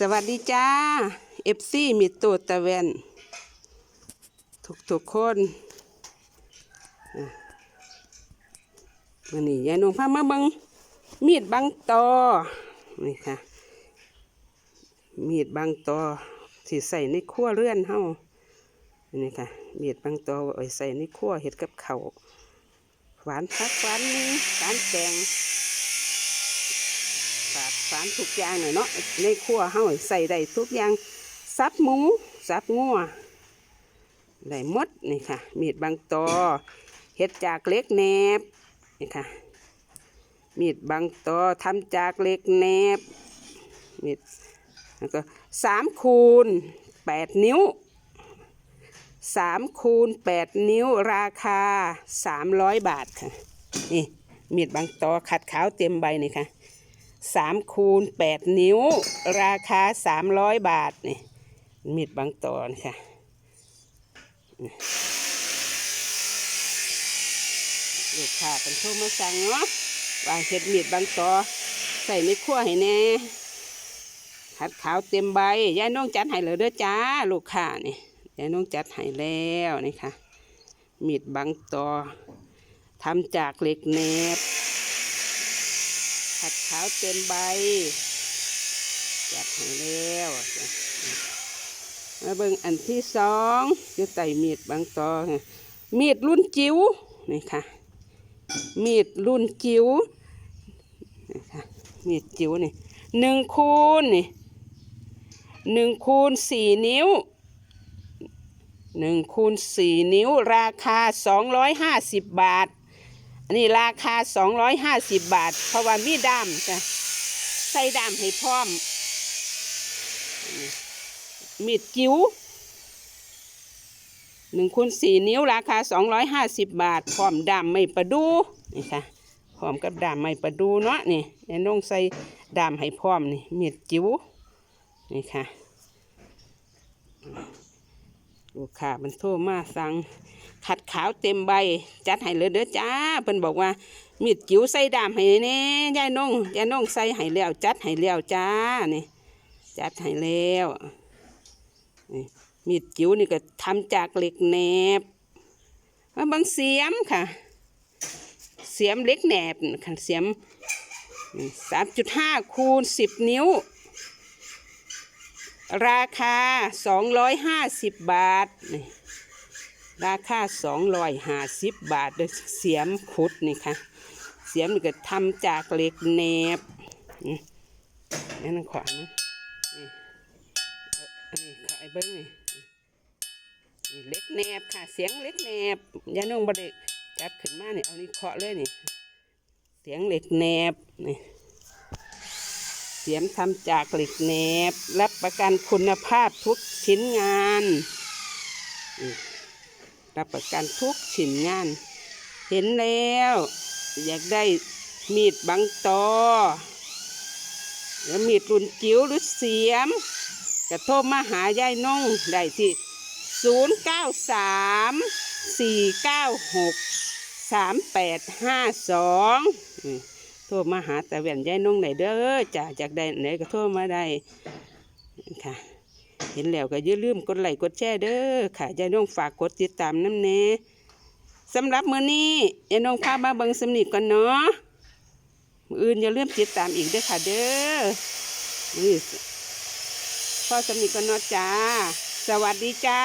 สวัสดีจ้าเอฟซีมีตัวตะเวนทุกทุกๆคนวันนี้ยายนงพามาบิงมีดบังตอนี่ค่ะ มีดบังตอที่ใส่ในครัวเรือนเฮานี่ค่ะ มีดบังตอไว้ใส่ในครัวเห็ดกับเขาวหวานพักหวานนี้หวานแกง ฝาดฝานทุกอย่างเลยเนาะในครัวเฮาใส่ได้ทุกอย่างซับหมูซับงัวได้มดนี่ค่ะ มีดบางตอเฮ็ดจากเล็กแนบนี่ค่ะ มีดบางตอทำจากเล็กแนบมีดแล้วก็สามคูณแปดนิ้วสามคูณแปดนิ้วราคาสามร้อยบาทค่ะ นี่มีดบางตอขัดขาวเต็มใบนี่ค่ะ สามคูณแปดนิ้ว ราคาสามร้อยบาทนี่มีดบางตอนค่ะลูกค้าเป็นโทรมาสั่งเนาะว่าเห็ดมีดบางตอ ใส่ในครัวให้แน่ขัดขาวเต็มใบยายน้องจัดให้เลยเด้อจ้า ลูกค้านี่ยายน้องจัดให้แล้วนี่ค่ะมีดบางตอทำจากเหล็กแหนบ ผัดขาวเต็มใบ จัดให้แล้วมาเบิ่งอันที่สองอยู่ใต้มีดบางตอค่ะมีดรุ่นจิ๋วนี่ค่ะ มีดรุ่นจิ๋วนี่ค่ะมีดจิ๋วนี่หนึ่งคูณนี่หนึ่งคูณสี่นิ้วหนึ่งคูณสี่นิ้วราคาสองร้อยห้าสิบบาท อันนี้ราคา250บาท เพราะว่ามีดามจ้ะใส่ดามให้พร้อม มีดจิ๋วหนึ่งคูณสี่นิ้วราคา250บาท พร้อมดามไม่ประดูนี่ค่ะพร้อมกับดามไม่ประดูเนาะนี่แน่น้องใส่ดามให้พร้อมนี่มีดจิ๋วนี่ค่ะลูกค้ามันโทรมาสั่ง ขัดขาวเต็มใบ จัดให้เลยเด้อจ้าเพิ่นบอกว่ามีดจิ๋วใส่ดามให้แน่ยายนงยายนงใส่ให้แล้ว จัดให้แล้วจ้านี่จัดให้แล้วมีดจิ๋วนี่ก็ทำจากเหล็กแหนบมาบางเสียมค่ะ เสียมเล็กแหนบค่ะเสียมสามจุดห้าคูณสิบนิ้ว ราคาสองร้อยห้าสิบบาทนี่ ราคาสองร้อยห้าสิบบาทเด้อเสียมขุดนี่ค่ะ เสียมนี่ก็ทำจากเหล็กแหนบอืมนั่นขวานะนี่อาอันนี้ขายเบิ้งนี่นี่เหล็กแนบค่ะ เสียงเหล็กแนบยานุ่งบไดจับขึ้นมาเนี่ยเอานี่เคาะเลยนี่ เสียงเหล็กแนบนี่เสียมทำจากเหล็กแนบ รับประกันคุณภาพทุกชิ้นงาน รับประกันทุกชิ้นงาน เห็นแล้ว อยากได้มีดบังตอแล้วมีดรุ่นจิ๋วหรือเสียมกระโทรมาหายายน้องได้ที่ 0 9 3 4 9 6 3 8 5 2 โทรมาหาแต่แว่นยายน้องไหนเด้อจ้าจากได้ไหนก็โทรมาได้ค่ะ เห็นแล้วก็อย่าลืมกดไลค์กดแชร์เด้อค่ะยายน้องฝากกดติดตามน้ำเน่สำหรับมื้อนี้ยายน้องพามาเบิ่งสำนีก่อนเนาะมื้ออื่นอย่าลืมติดตามอีกเด้อค่ะเด้อนี่พ่อสำนีก่อนเนาะจ้า สวัสดีจ้า